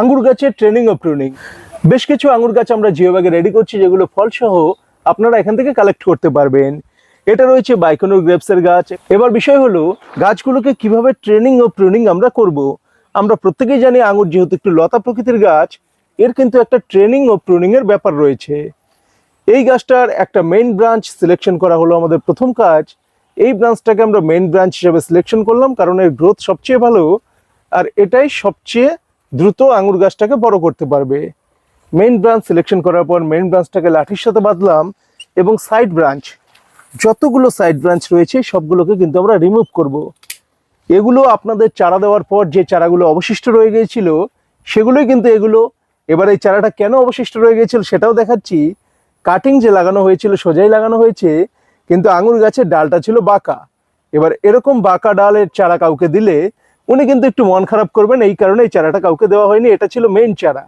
আঙ্গুর গাছের ট্রেনিং ও প্রুনিং বেশ কিছু আঙ্গুর গাছ আমরা জিও ব্যাগে রেডি করছি, যেগুলো ফলসহ আপনারা এখান থেকে কালেক্ট করতে পারবেন। এটা রয়েছে বাইকনুর গ্রেপসের গাছ। এবার বিষয় হলো, গাছগুলোকে কীভাবে ট্রেনিং ও প্রুনিং আমরা করব। আমরা প্রত্যেকেই জানি আঙ্গুর যেহেতু একটু লতা প্রকৃতির গাছ, এর কিন্তু একটা ট্রেনিং ও প্রুনিং এর ব্যাপার রয়েছে। এই গাছটার একটা মেইন ব্রাঞ্চ সিলেকশন করা হলো আমাদের প্রথম কাজ। এই ব্রাঞ্চটাকে আমরা মেইন ব্রাঞ্চ হিসেবে সিলেকশন করলাম, কারণ এর গ্রোথ সবচেয়ে ভালো। আর এটাই সবচেয়ে দ্রুত আঙুর গাছটাকে বড় করতে পারবে। মেইন ব্রাঞ্চ সিলেকশন করার পর মেইন ব্রাঞ্চটাকে লাঠির সাথে বাঁধলাম এবং সাইড ব্রাঞ্চ যতগুলো সাইড ব্রাঞ্চ রয়েছে সবগুলোকে কিন্তু আমরা রিমুভ করব। এগুলো আপনাদের চারা দেওয়ার পর যে চারাগুলো অবশিষ্ট রয়ে গিয়েছিল, সেগুলোই কিন্তু এগুলো, এবার এই চারাটা কেন অবশিষ্ট রয়ে গিয়েছিল সেটাও দেখাচ্ছি। কাটিং যে লাগানো হয়েছিল, সোজাই লাগানো হয়েছে, কিন্তু আঙুর গাছের ডালটা ছিল বাঁকা। এবার এরকম বাঁকা ডালের চারা কাউকে দিলে উনি কিন্তু একটু মন খারাপ করবেন, এই কারণে এই চারাটা কাউকে দেওয়া হয়নি, এটা ছিল মেইন চারা।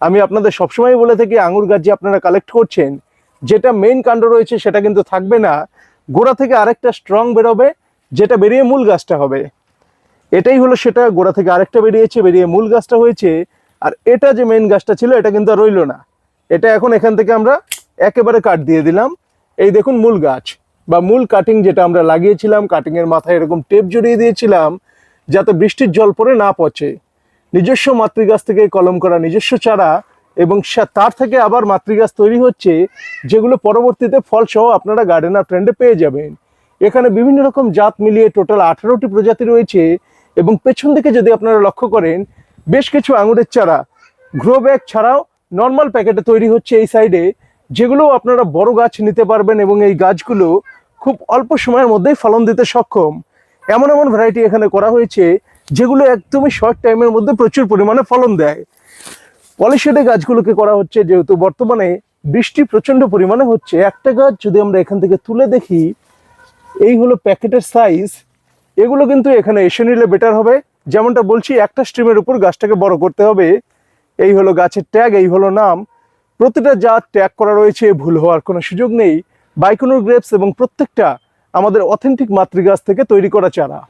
আমি আপনাদের সবসময় বলে থাকি, আঙুর গাছ যে আপনারা কালেক্ট করছেন, যেটা মেইন কাণ্ড রয়েছে সেটা কিন্তু থাকবে না। গোড়া থেকে আরেকটা স্ট্রং বেরোবে, যেটা বেরিয়ে মূল গাছটা হবে। এটাই হলো সেটা, গোড়া থেকে আরেকটা বেরিয়েছে, বেরিয়ে মূল গাছটা হয়েছে, আর এটা যে মেইন গাছটা ছিল, এটা কিন্তু আর রইল না। এটা এখন এখান থেকে আমরা একেবারে কাট দিয়ে দিলাম। এই দেখুন মূল গাছ, বা মূল কাটিং যেটা আমরা লাগিয়েছিলাম কাটিংয়ের মাথায় এরকম টেপ জড়িয়ে দিয়েছিলাম যাতে বৃষ্টির জল পড়ে না পচে। নিজস্ব মাতৃগাছ থেকে কলম করা নিজস্ব চারা এবং তার থেকে আবার মাতৃগাছ তৈরি হচ্ছে, যেগুলো পরবর্তীতে ফল সহ আপনারা গার্ডেনার ফ্রেন্ডে পেয়ে যাবেন। এখানে বিভিন্ন রকম জাত মিলিয়ে টোটাল আঠারোটি প্রজাতি রয়েছে এবং পেছন দিকে যদি আপনারা লক্ষ্য করেন, বেশ কিছু আঙুরের চারা গ্রো ব্যাগ ছাড়াও নর্মাল প্যাকেটে তৈরি হচ্ছে এই সাইডে যেগুলো আপনারা বড় গাছ নিতে পারবেন এবং এই গাছগুলো খুব অল্প সময়ের মধ্যেই ফলন দিতে সক্ষম। এমন এমন ভ্যারাইটি এখানে করা হয়েছে, যেগুলো একদমই শর্ট টাইমের মধ্যে প্রচুর পরিমাণে ফলন দেয়। পলিশেডে গাছগুলোকে করা হচ্ছে, যেহেতু বর্তমানে বৃষ্টি প্রচণ্ড পরিমাণে হচ্ছে, একটা গাছ যদি আমরা এখান থেকে তুলে দেখি, এই হলো প্যাকেটের সাইজ এগুলো কিন্তু এখানে এসে নিলে বেটার হবে। যেমনটা বলছি, একটা স্ট্রিমের উপর গাছটাকে বড় করতে হবে। এই হলো গাছের ট্যাগ এই হলো নাম। প্রতিটা জাত ট্যাগ করা রয়েছে, ভুল হওয়ার কোনো সুযোগ নেই। বাইকোনোর গ্রেপস এবং প্রত্যেকটা আমাদের অথেন্টিক মাতৃগাছ থেকে তৈরি করা চারা।